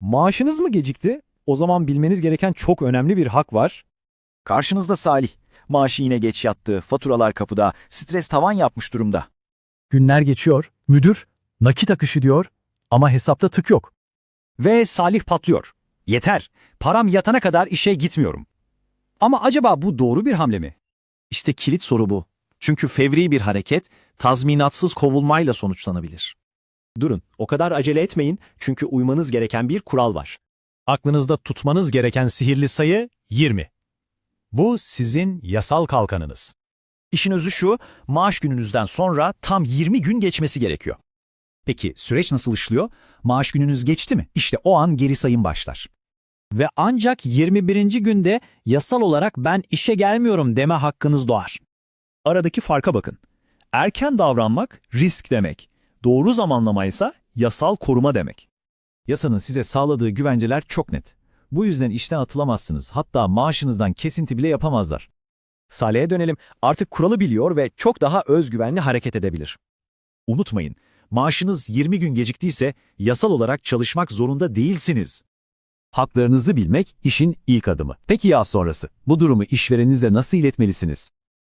Maaşınız mı gecikti? O zaman bilmeniz gereken çok önemli bir hak var. Karşınızda Salih. Maaşı yine geç yattı, faturalar kapıda, stres tavan yapmış durumda. Günler geçiyor, müdür nakit akışı diyor ama hesapta tık yok. Ve Salih patlıyor. Yeter, param yatana kadar işe gitmiyorum. Ama acaba bu doğru bir hamle mi? İşte kilit soru bu. Çünkü fevri bir hareket tazminatsız kovulmayla sonuçlanabilir. Durun, o kadar acele etmeyin çünkü uymanız gereken bir kural var. Aklınızda tutmanız gereken sihirli sayı 20. Bu sizin yasal kalkanınız. İşin özü şu, maaş gününüzden sonra tam 20 gün geçmesi gerekiyor. Peki süreç nasıl işliyor? Maaş gününüz geçti mi? İşte o an geri sayım başlar. Ve ancak 21. günde yasal olarak ben işe gelmiyorum deme hakkınız doğar. Aradaki farka bakın. Erken davranmak risk demek. Doğru zamanlama ise yasal koruma demek. Yasanın size sağladığı güvenceler çok net. Bu yüzden işten atılamazsınız. Hatta maaşınızdan kesinti bile yapamazlar. Salih'e dönelim. Artık kuralı biliyor ve çok daha özgüvenli hareket edebilir. Unutmayın, maaşınız 20 gün geciktiyse yasal olarak çalışmak zorunda değilsiniz. Haklarınızı bilmek işin ilk adımı. Peki ya sonrası? Bu durumu işverenize nasıl iletmelisiniz?